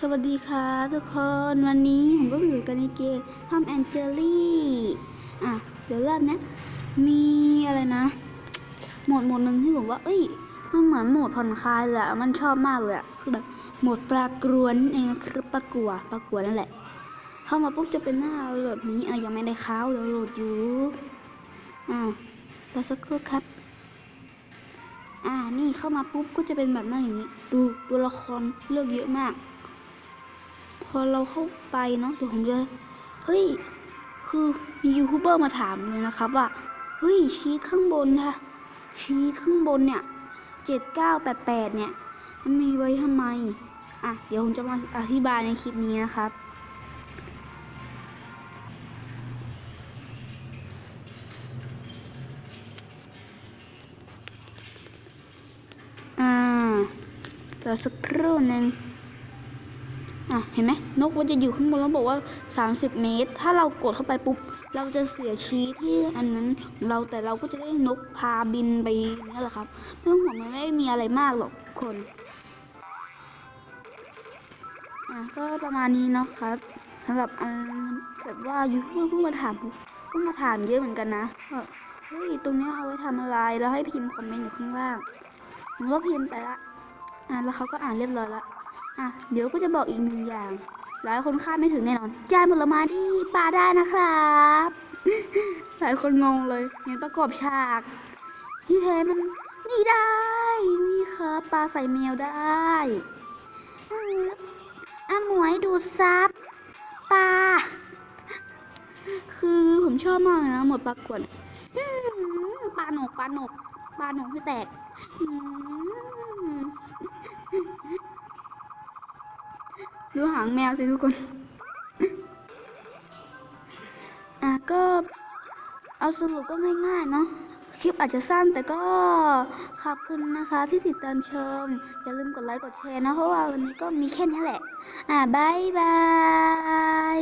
สวัสดีค่ะทุกคนวันนี้ผมก็อยู่กันในเกมทอมแอนเจลี่อะเดี๋ยวรอบนี้มีอะไรนะโหมดโหมดหนึ่งที่ผมว่า เอ้ยมันเหมือนโหมดผ่อนคลายเละมันชอบมากเลยอะคือแบบโหมดปลากรวนนั่นเองคือปลากัวปลากัวนั่นแหละ เข้ามาปุ๊บจะเป็นหน้าแบบนี้เออยังไม่ได้เข้าเดี๋ยวโหลดอยู่อ่ารอสักครู่ครับอ่านี่เข้ามาปุ๊บก็จะเป็นแบบหน้าอย่างนี้ ดูตัวละครเลือกเยอะมาก พอเราเข้าไปเนาะเดี๋ยวผมจะเฮ้ยคือมียูทูบเบอร์มาถามเลยนะครับว่าเฮ้ยชีทข้างบนค่ะชีทข้างบนเนี่ยเจ็ดเก้าแปดแปดเนี่ย มันมีไว้ทำไมอะเดี๋ยวผมจะมาอธิบายในคลิปนี้นะครับอ่าเดี๋ยวสักครู่หนึ่ง อะเห็นไหมนกมันจะอยู่ข้างบนแล้วบอกว่า 30 เมตร ถ้าเรากดเข้าไปปุ๊บเราจะเสียชีที่อันนั้นเราแต่เราก็จะได้นกพาบินไปนี่แหละครับไม่ต้องห่วงมันไม่มีอะไรมากหรอกคนอะก็ประมาณนี้เนาะครับสำหรับอันแบบว่ายูทูบเบอร์เพิ่งมาถามก็มาถามเยอะเหมือนกันนะว่าเฮ้ยตรงนี้เอาไว้ทำอะไรแล้วให้พิมพ์คอมเมนต์อยู่ข้างล่างผมก็พิมพ์ไปละอ่าแล้วเขาก็อ่านเรียบร้อยละ อะเดี๋ยวก็จะบอกอีกหนึ่งอย่าง หลายคนคาดไม่ถึงแน่นอนจานผลไม้ที่ปลาได้นะครับ หลายคนงงเลยเห็นประกอบฉากที่แท้มันนี่ได้นี่ครับปลาใส่แมวได้อืมอะหมวยดูดซับปลาคือผมชอบมากนะหมดปลากวนปลาหนกปลาหนกปลาหนกให้แตก อืม ดูหางแมวสิทุกคน อะก็เอาสรุปก็ง่ายๆเนาะคลิปอาจจะสั้นแต่ก็ขอบคุณนะคะที่ติดตามชม อย่าลืมกดไลค์กดแชร์นะ เพราะว่าวันนี้ก็มีแค่นี้แหละ อะบายบาย